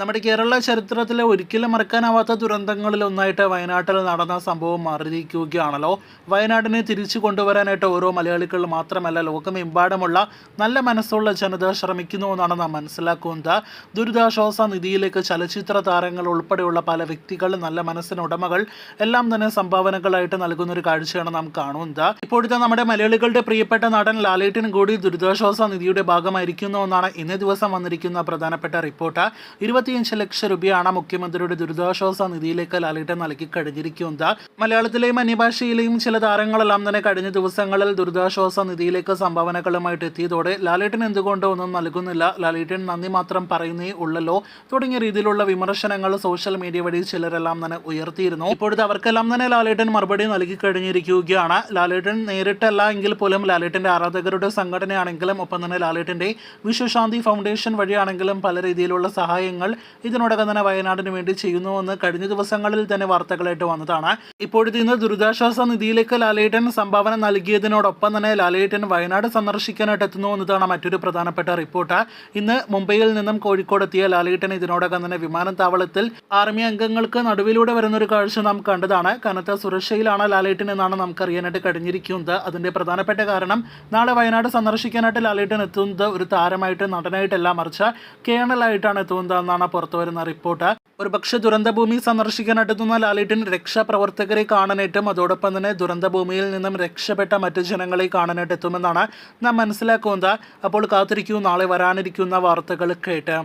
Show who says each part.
Speaker 1: നമ്മുടെ കേരള ചരിത്രത്തിലെ ഒരിക്കലും മറക്കാനാവാത്ത ദുരന്തങ്ങളിൽ ഒന്നായിട്ട് വയനാട്ടിൽ നടന്ന സംഭവം മാറിയിരിക്കുകയാണല്ലോ. വയനാടിനെ തിരിച്ചു കൊണ്ടുവരാനായിട്ട് ഓരോ മലയാളികൾ മാത്രമല്ല ലോകമെമ്പാടുമുള്ള നല്ല മനസ്സുള്ള ജനത ശ്രമിക്കുന്നു എന്നാണ് നാം മനസ്സിലാക്കുന്നത്. ദുരിതാശ്വാസ നിധിയിലേക്ക് ചലച്ചിത്ര താരങ്ങൾ ഉൾപ്പെടെയുള്ള പല വ്യക്തികൾ നല്ല മനസ്സിന് ഉടമകൾ എല്ലാം തന്നെ സംഭാവനകളായിട്ട് നൽകുന്ന ഒരു കാഴ്ചയാണ് നാം കാണുന്നത്. ഇപ്പോഴത്തെ നമ്മുടെ മലയാളികളുടെ പ്രിയപ്പെട്ട നടൻ ലാലേട്ടിനും കൂടി ദുരിതാശ്വാസ നിധിയുടെ ഭാഗമായിരിക്കുന്നു എന്നാണ് ഇന്നേ ദിവസം വന്നിരിക്കുന്ന പ്രധാനപ്പെട്ട റിപ്പോർട്ട്. ഇരുപത്തിയഞ്ച് ലക്ഷം രൂപയാണ് മുഖ്യമന്ത്രിയുടെ ദുരിതാശ്വാസ നിധിയിലേക്ക് ലാലേട്ടൻ നൽകി കഴിഞ്ഞിരിക്കുന്നത്. മലയാളത്തിലെയും അന്യഭാഷയിലെയും ചില താരങ്ങളെല്ലാം തന്നെ കഴിഞ്ഞ ദിവസങ്ങളിൽ ദുരിതാശ്വാസ നിധിയിലേക്ക് സംഭാവനകളുമായിട്ട് എത്തിയതോടെ ലാലേട്ടൻ എന്തുകൊണ്ട് ഒന്നും നൽകുന്നില്ല? ലാലേട്ടൻ നന്ദി മാത്രം പറയുന്നേ ഉള്ളല്ലോ. തുടങ്ങിയ രീതിയിലുള്ള വിമർശനങ്ങൾ സോഷ്യൽ മീഡിയ വഴി ചിലരെല്ലാം തന്നെ ഉയർത്തിയിരുന്നു. ഇപ്പോഴത്തെ അവർക്കെല്ലാം തന്നെ ലാലേട്ടൻ മറുപടി നൽകി കഴിഞ്ഞിരിക്കുകയാണ്. ലാലേട്ടൻ നേരിട്ടല്ല എങ്കിൽ പോലും ലാലേട്ടന്റെ ആരാധകരുടെ സംഘടനയാണെങ്കിലും ഒപ്പം തന്നെ ലാലേട്ടന്റെ വിശ്വശാന്തി ഫൗണ്ടേഷൻ വഴിയാണെങ്കിലും പല രീതിയിലുള്ള സഹായങ്ങൾ ഇതിനോടകം തന്നെ വയനാടിന് വേണ്ടി ചെയ്യുന്നുവെന്ന് കഴിഞ്ഞ ദിവസങ്ങളിൽ തന്നെ വാർത്തകളായിട്ട് വന്നതാണ്. ഇപ്പോഴത്തെ ഇന്ന് ദുരിതാശ്വാസ നിധിയിലേക്ക് ലാലേട്ടൻ സംഭാവന നൽകിയതിനോടൊപ്പം തന്നെ ലാലേട്ടൻ വയനാട് സന്ദർശിക്കാനായിട്ട് എത്തുന്നു എന്നതാണ് മറ്റൊരു പ്രധാനപ്പെട്ട റിപ്പോർട്ട്. ഇന്ന് മുംബൈയിൽ നിന്നും കോഴിക്കോട് എത്തിയ ലാലേട്ടൻ ഇതിനോടകം തന്നെ വിമാനത്താവളത്തിൽ ആർമി അംഗങ്ങൾക്ക് നടുവിലൂടെ വരുന്ന ഒരു കാഴ്ച നാം കണ്ടതാണ്. കനത്ത സുരക്ഷയിലാണ് ലാലേട്ടൻ എന്നാണ് നമുക്ക് അറിയാനായിട്ട് കഴിഞ്ഞിരിക്കുന്നത്. അതിന്റെ പ്രധാനപ്പെട്ട കാരണം നാളെ വയനാട് സന്ദർശിക്കാനായിട്ട് ലാലേട്ടൻ എത്തുന്നത് ഒരു താരമായിട്ട് നടനായിട്ടല്ല മറിച്ച് കേണലായിട്ടാണ് എത്തുന്നത് എന്നാണ് പുറത്തു വരുന്ന റിപ്പോർട്ട്. ഒരു പക്ഷേ ദുരന്തഭൂമി സന്ദർശിക്കാൻ എത്തുന്ന ലാലേട്ടൻ രക്ഷാപ്രവർത്തകരെ കാണാനായിട്ടും അതോടൊപ്പം തന്നെ ദുരന്തഭൂമിയിൽ നിന്നും രക്ഷപ്പെട്ട മറ്റു ജനങ്ങളെ കാണാനായിട്ട് എത്തുമെന്നാണ് നാം മനസ്സിലാക്കുന്നത്. അപ്പോൾ കാത്തിരിക്കൂ നാളെ വരാനിരിക്കുന്ന വാർത്തകൾ കേട്ട്.